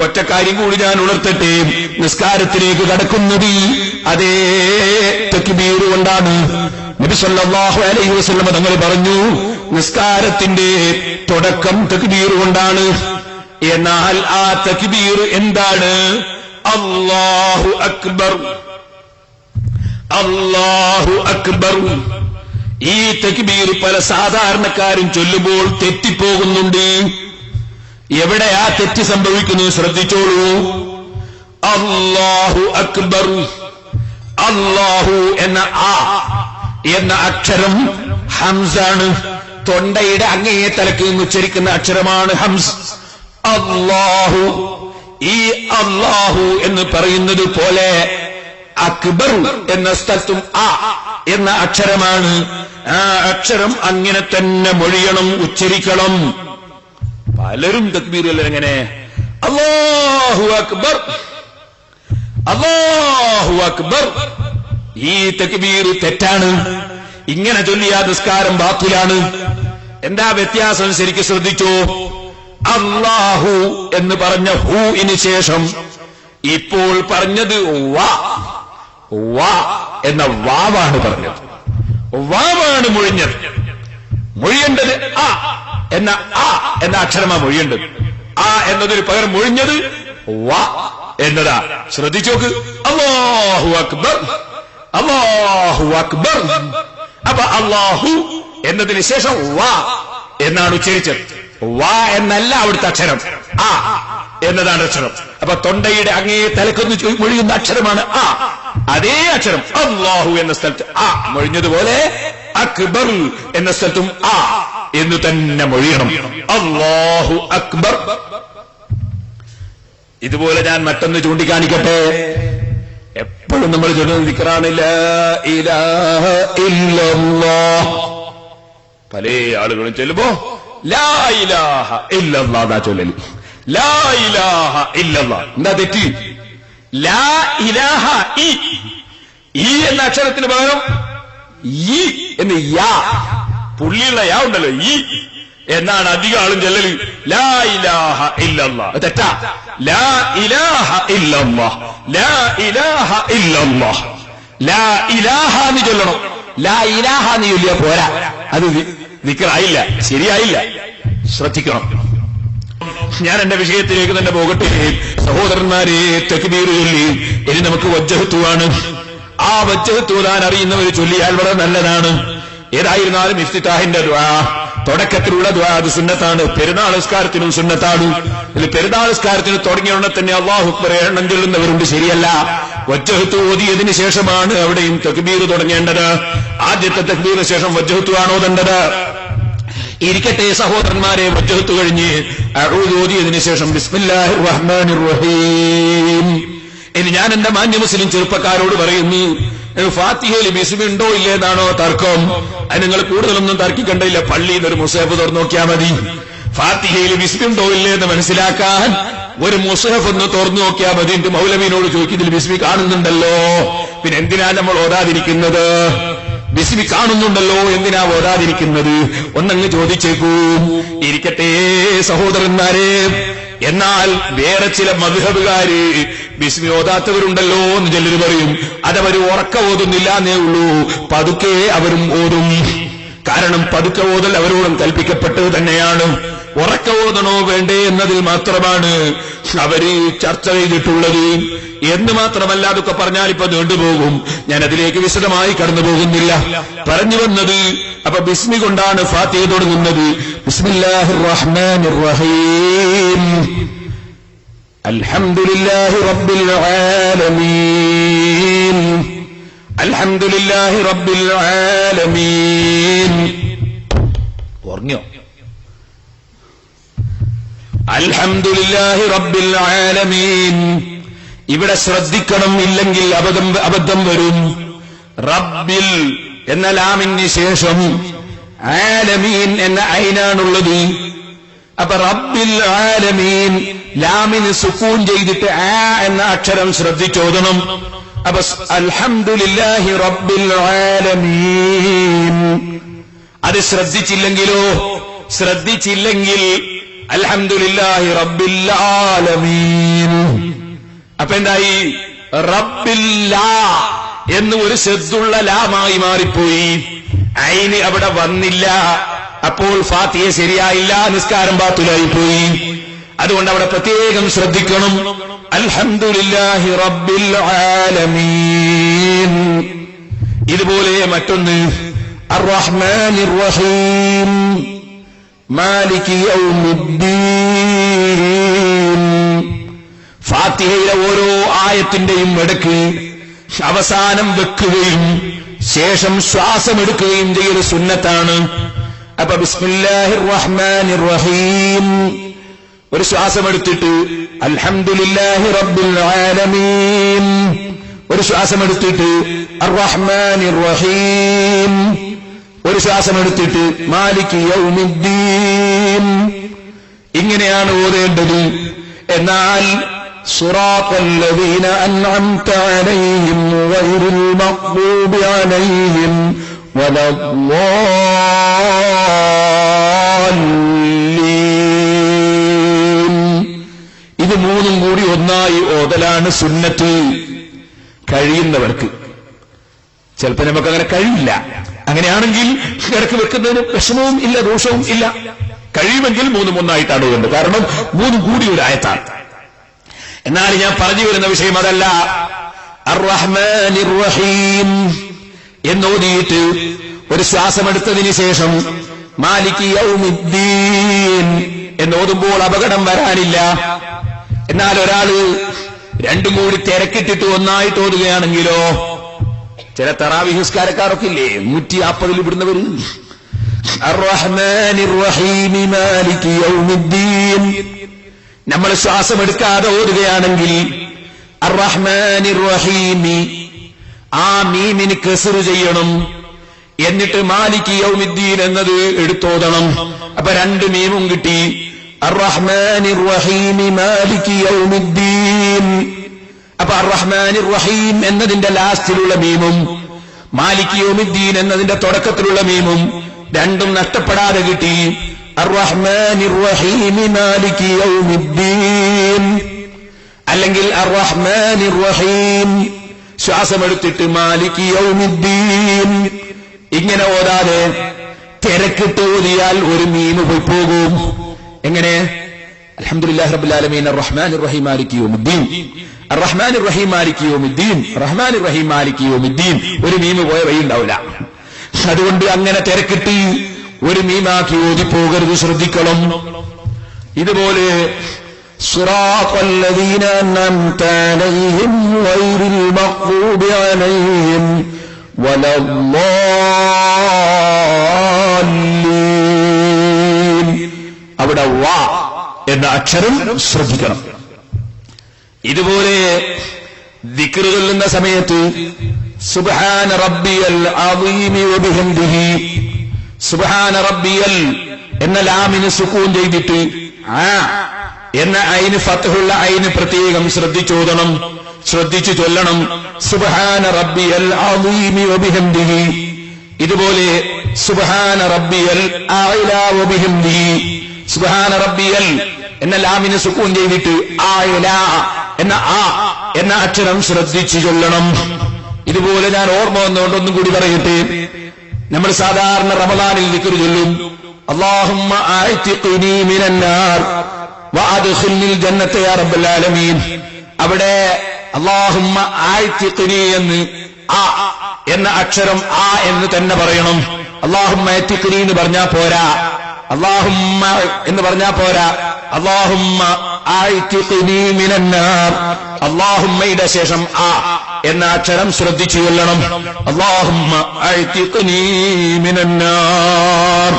ഒറ്റക്കാര്യം കൂടി ഞാൻ ഉണർത്തട്ടെ നിസ്കാരത്തിലേക്ക് കടക്കുന്നത് അതേ തെക്കുബീർ കൊണ്ടാണ്. നബി സല്ലല്ലാഹു അലൈഹി വസല്ലം തങ്ങൾ പറഞ്ഞു നിസ്കാരത്തിന്റെ തുടക്കം തെക്കുബീർ കൊണ്ടാണ്. എന്നാൽ ആ തക്ബീർ എന്താണ്? അള്ളാഹു അക്ബർ. അള്ളാഹു അക്ബർ. ഈ തക്ബീർ പല സാധാരണക്കാരും ചൊല്ലുമ്പോൾ തെറ്റിപ്പോകുന്നുണ്ട്. എവിടെയാ തെറ്റ് സംഭവിക്കുന്നു ശ്രദ്ധിച്ചോളൂ. അള്ളാഹു അക്ബർ. അള്ളാഹു എന്ന ആ എന്ന അക്ഷരം ഹംസാണ്. തൊണ്ടയുടെ അങ്ങേ തലക്ക് നിന്ന് ഉച്ചരിക്കുന്ന അക്ഷരമാണ് ഹംസ്. അള്ളാഹു ഈ അള്ളാഹു എന്ന് പറയുന്നത് പോലെ അക്ബർ എന്ന സ്ഥലത്തും ആ എന്ന അക്ഷരമാണ്. ആ അക്ഷരം അങ്ങനെ തന്നെ മൊഴിയണം ഉച്ചരിക്കണം. പലരും തക്ബീറുകൾ എങ്ങനെ അള്ളാഹു അക്ബർ അള്ളാഹു അക്ബർ. ഈ തക്ബീർ തെറ്റാണ്. ഇങ്ങനെ ചൊല്ലിയ നിസ്കാരം ബാത്തിലാണ്. എന്താ വ്യത്യാസം? ശരിക്കും ശ്രദ്ധിച്ചോ. അള്ളാഹു എന്ന് പറഞ്ഞ ഹൂഇന് ശേഷം ഇപ്പോൾ പറഞ്ഞത് വാ വാ എന്ന വാവാണ് പറഞ്ഞത്. വാവാണ് മൊഴിഞ്ഞത്. മൊഴിയേണ്ടത് ആ എന്ന ആ എന്ന അക്ഷരമാ മൊഴിയേണ്ടത്. ആ എന്നതിന് പകരം മൊഴിഞ്ഞത് വാ എന്നതാ. ശ്രദ്ധിച്ചോക്ക് അള്ളാഹു അക്ബർ. അള്ളാഹു അക്ബർ. അപ്പൊ അള്ളാഹു എന്നതിന് ശേഷം വാ എന്നാണ് ഉച്ചരിച്ചത്. വാ എന്നല്ല അവിടുത്തെ അക്ഷരം. ആ എന്നതാണ് അക്ഷരം. അപ്പൊ തൊണ്ടയുടെ അങ്ങേ തലക്കൊന്ന് മൊഴിയുന്ന അക്ഷരമാണ് ആ. അതേ അക്ഷരം. അള്ളാഹു എന്ന സ്ഥലത്ത് ആ. മൊഴിഞ്ഞതുപോലെ അക്ബർ എന്ന സ്ഥലത്തും ആ. എന്ന് തന്നെ മൊഴിയണം. അള്ളാഹു അക്ബർ. ഇതുപോലെ ഞാൻ മറ്റൊന്ന് ചൂണ്ടിക്കാണിക്കട്ടെ. എപ്പോഴും നമ്മൾ ചൊല്ലുന്ന ഇല്ലല്ലാഹ്. പല ആളുകളും ചൊല്ലുമ്പോ ലാ ഇലാഹ ഇല്ലല്ലാ അതാ ചൊല്ലല്. ലാ ഇലാഹ ഇല്ലല്ലാ എന്താ തെറ്റി? ലാ ഇലാഹ ഇ. എന്ന അക്ഷരത്തിന് പകരം ഈ എന്ന് യാ. പുള്ളിയുള്ള യാ ഉണ്ടല്ലോ ഈ എന്നാണ് അധികം ആളും ചെല്ലല്. ലാ ഇലാഹ ഇല്ലല്ലാ. തെറ്റാ. ലാ ഇലാഹ ഇല്ലല്ലാ. ലാ ഇലാഹ ഇല്ലല്ലാ. ലാ ഇലാഹ എന്ന് ചൊല്ലണം. ലാ ഇലാഹ എന്ന് ചൊല്ലിയ പോരാ. അത് നിക്കറായില്ല ശരിയായില്ല. ശ്രദ്ധിക്കണം. ഞാൻ എന്റെ വിഷയത്തിലേക്ക് തന്നെ പോകട്ടെ. സഹോദരന്മാരെ തെക്കുബീർ ചൊല്ലി. ഇനി നമുക്ക് വജ്ജഹത്തുവാണ്. ആ വജ്ജഹത്തൂതാൻ അറിയുന്നവർ ചൊല്ലിയാൽ വളരെ നല്ലതാണ്. ഏതായിരുന്നാലും ഇഫ്തിത്താഹിന്റെ ദ്വാ തുടക്കത്തിലുള്ള ദ്വാ അത് സുന്നത്താണ്. പെരുന്നാൾ നിസ്കാരത്തിനും സുന്നത്താണ്. പെരുന്നാൾ നിസ്കാരത്തിന് തുടങ്ങിയ ഉടനെ തന്നെ അള്ളാഹു പറയണം ചൊല്ലുന്നവരുണ്ട് ശരിയല്ല. വജ്ജഹത്ത് ഓതിയതിന് ശേഷമാണ് അവിടെയും തക്ബീർ തുടങ്ങേണ്ടത്. ആദ്യത്തെ തക്ബീറിന് ശേഷം വജ്ജഹത്തു ആണ് ഓതേണ്ടത്. ഇരിക്കട്ടെ സഹോദരന്മാരെ വജ്ജഹത്ത് കഴിഞ്ഞ് അഊദ് ഓതിയതിനു ശേഷം ബിസ്മില്ലാഹിർ റഹ്മാനിർ റഹീം ഇനി ഞാൻ എന്റെ മാന്യ മുസ്ലിം ചെറുപ്പക്കാരോട് പറയുന്നു ഫാത്തിഹയിൽ ബിസ്മി ഉണ്ടോ ഇല്ലേ എന്നാണോ തർക്കം. അത് നിങ്ങൾ കൂടുതലൊന്നും തർക്കിക്കണ്ടില്ല പള്ളിയിൽ ഒരു മുസേഫ് തുറന്നു നോക്കിയാൽ മതി. ഫാത്തിഹയിൽ ബിസ്മി ഉണ്ടോ ഇല്ലേ എന്ന് മനസ്സിലാക്കാൻ ഒരു മുസഹഫ് ഒന്ന് തുറന്നു നോക്കിയാൽ മതി. എന്റെ മൗലവീനോട് ചോദിക്കുന്നതിൽ ബിസ്മി കാണുന്നുണ്ടല്ലോ? പിന്നെ എന്തിനാ നമ്മൾ ഓതാതിരിക്കുന്നത്? ബിസ്മി കാണുന്നുണ്ടല്ലോ എന്തിനാ ഓതാതിരിക്കുന്നത്? ഒന്നങ്ങ് ചോദിച്ചേക്കൂ. ഇരിക്കട്ടെ സഹോദരന്മാരെ എന്നാൽ വേറെ ചില മധുഹബുകാര് ബിസ്മി ഓതാത്തവരുണ്ടല്ലോ എന്ന് ചിലർ പറയും. അതവർ ഉറക്ക ഓതുന്നില്ല എന്നേ ഉള്ളൂ. പതുക്കെ അവരും ഓതും. കാരണം പതുക്ക ഓതൽ അവരോടും കൽപ്പിക്കപ്പെട്ടത് തന്നെയാണ്. ഉറക്ക ഓതണോ വേണ്ടേ എന്നതിൽ മാത്രമാണ് അവർ ചർച്ച ചെയ്തിട്ടുള്ളത്. എന്ന് മാത്രമല്ല അതൊക്കെ പറഞ്ഞാൽ ഇപ്പൊ നീണ്ടുപോകും. ഞാൻ അതിലേക്ക് വിശദമായി കടന്നു പോകുന്നില്ല പറഞ്ഞു വന്നത് അപ്പൊ ബിസ്മി കൊണ്ടാണ് ഫാത്തിഹ തുടങ്ങുന്നത്. ബിസ്മില്ലാഹിർ റഹ്മാനിർ റഹീം അൽഹംദുലില്ലാഹി റബ്ബിൽ ആലമീൻ അൽഹംദുലില്ലാഹി റബ്ബിൽ ആലമീൻ ഉറങ്ങിയോ അൽഹംദുലില്ലാഹി റബ്ബിൽ ആലമീൻ ഇവിടെ ശ്രദ്ധിക്കണം ഇല്ലെങ്കിൽ അബദ്ധം അബദ്ധം വരും. റബ്ബിൽ എന്ന ലാമിന് ശേഷം ആലമീൻ എന്ന ഐനാണുള്ളത് അപ്പൊ റബ്ബിൽ ആലമീൻ ലാമിന് സുക്കൂൺ ചെയ്തിട്ട് ആ എന്ന അക്ഷരം ശ്രദ്ധിച്ചോദണം അപ്പൊ അൽഹംദുലില്ലാഹി റബ്ബിൽ ആലമീൻ. അത് ശ്രദ്ധിച്ചില്ലെങ്കിലോ? ശ്രദ്ധിച്ചില്ലെങ്കിൽ അൽഹംദുലില്ലാഹി റബ്ബിൽ ആലമീൻ. അപ്പൊ എന്തായി? റബ്ബില്ലാ. എന്ന് ഒരു ശ്രദ്ധുള്ള ലാമായി മാറിപ്പോയി അയിന് അവിടെ വന്നില്ല അപ്പോൾ ഫാത്തിയെ ശരിയായില്ല നിസ്കാരം ബാത്തുലായി പോയി അതുകൊണ്ട് അവിടെ പ്രത്യേകം ശ്രദ്ധിക്കണം അൽഹംദുലില്ലാഹി റബ്ബിൽ ആലമീൻ ഇതുപോലെ മറ്റൊന്ന് الرحمن الرحيم مالك يوم الدين ഫാത്തിഹയിലെ ഓരോ ആയത്തിന്റെയും ഇടയ്ക്ക് അവസാനം വെക്കുകയും ശേഷം ശ്വാസമെടുക്കുകയും ചെയ്യൽ സുന്നത്താണ്. അപ്പൊ ബിസ്മില്ലാഹിർ റഹ്മാനിർ റഹീം ഒരു ശ്വാസമെടുത്തിട്ട് അൽഹംദുലില്ലാഹി റബ്ബിൽ ആലമീൻ. ഒരു ശ്വാസമെടുത്തിട്ട് അർറഹ്മാനിർ റഹീം ഒരു ശ്വാസമെടുത്തിട്ട് മാലിക് യൗമിദ്ദീൻ. ഇങ്ങനെയാണ് ഓതേണ്ടത്. എന്നാൽ صراط الذين أنعمت عليهم غير المغضوب عليهم ولا الضالين ഇത് മൂന്നും കൂടി ഒന്നായി ഓതലാണ് സുന്നത്ത് കഴിയുന്നവർക്ക് ചിലപ്പോൾ നമുക്ക് അങ്ങനെ കഴിയില്ല അങ്ങനെയാണെങ്കിൽ ഇടയ്ക്ക് വെക്കുന്നതിന് വിഷമവും ഇല്ല ദോഷവും ഇല്ല കഴിയുമെങ്കിൽ മൂന്നും ഒന്നായിട്ടാണ് വേണ്ടത് കാരണം മൂന്നും കൂടി ഒരു ആയത്താണ് എന്നാൽ ഞാൻ പറഞ്ഞു വരുന്ന വിഷയം അതല്ല. റഹീം എന്നോതിയിട്ട് ഒരു ശ്വാസമെടുത്തതിന് ശേഷം മാലിക് യൗമിദ്ദീൻ എന്നോതുമ്പോൾ അപകടം വരാനില്ല. എന്നാൽ ഒരാൾ രണ്ടും കൂടി തിരക്കിട്ടിട്ട് ഒന്നായിട്ട് ഓതുകയാണെങ്കിലോ ചില തറാവിഹിസ്കാരക്കാരൊക്കെ ഇല്ലേ നൂറ്റി നാൽപ്പതിൽ വിടുന്നവര് യൗമിദ്ദീൻ. നമ്മൾ ശ്വാസമെടുക്കാതെ ഓടുകയാണെങ്കിൽ റഹീമി ആ മീമിന് കെസറ് ചെയ്യണം. എന്നിട്ട് മാലിക് യൗമിദ്ദീൻ എന്നത് എടുത്തോതണം. അപ്പൊ രണ്ട് മീമും കിട്ടി. റഹീമി മാലിക് യൗമിദ്ദീൻ. അപ്പൊ അർറഹ്മാനിർ റഹീം എന്നതിന്റെ ലാസ്റ്റിലുള്ള മീമും മാലിക് യൗമിദ്ദീൻ എന്നതിന്റെ തുടക്കത്തിലുള്ള മീമും രണ്ടും നഷ്ടപ്പെടാതെ കിട്ടി. അല്ലെങ്കിൽ ശ്വാസമെടുത്തിട്ട് യൗമിദ്ദീൻ. ഇങ്ങനെ ഓതാതെ തിരക്കിട്ട് ഓതിയാൽ ഒരു മീന് പോയി പോകും. എങ്ങനെ? അർറഹ്മാനിർ റഹീം യൗമിദ്ദീൻ. റഹീം യൗമിദ്ദീൻ. റഹീം യൗമിദ്ദീൻ. ഒരു മീമ് പോയ വഴി ഉണ്ടാവില്ല. അതുകൊണ്ട് അങ്ങനെ തിരക്കിട്ട് ഒരു മീമാക്കി ഓതിപ്പോകരുത് ശ്രദ്ധിക്കണം ഇതുപോലെ صراط الذين أنعمت عليهم غير المغضوب عليهم ولا الضالين അവിടെ വാ എന്ന അക്ഷരം ശ്രദ്ധിക്കണം ഇതുപോലെ ദിക്റ് ചൊല്ലുന്ന സമയത്ത് സുബ്ഹാന റബ്ബിയൽ അദീമി വബിഹംദിഹി സുബ്ഹാന റബ്ബിയൽ എന്ന ലാമിന് സുക്കൂൻ ചെയ്തിട്ട് ആ എന്ന അയിന് ഫത്തുള്ള അയിന് പ്രത്യേകം ശ്രദ്ധിച്ചോദണം ശ്രദ്ധിച്ചു ചൊല്ലണം. സുബ്ഹാന റബ്ബിയൽ ഇതുപോലെ സുബ്ഹാന റബ്ബിയൽ സുബഹാന റബ്ബിയൽ എന്ന ലാമിന് സുക്കൂൻ ചെയ്തിട്ട് ആയില എന്ന ആ എന്ന അക്ഷരം ശ്രദ്ധിച്ചു ചൊല്ലണം. ഇതുപോലെ ഞാൻ ഓർമ്മ വന്നുകൊണ്ട് ഒന്നും കൂടി പറയട്ടെ. നമ്മൾ സാധാരണ റമദാനിൽ നിൽക്കുന്നു ചൊല്ലും. അള്ളാഹുമ്മ അവിടെ എന്ന് ആ എന്ന അക്ഷരം ആ എന്ന് തന്നെ പറയണം. അള്ളാഹുമ്മ എന്ന് പറഞ്ഞാ പോരാ. അള്ളാഹുമ്മ എന്ന് പറഞ്ഞാ പോരാ. അള്ളാഹുമ്മ മിനന്നാർ. അള്ളാഹുമ്മയുടെ ശേഷം ആ. എന്ന അക്ഷരം ശ്രദ്ധിച്ചു കൊല്ലണം അള്ളാഹുമ്മ ആഴ്ത്തിഖിനി മിനന്നാർ.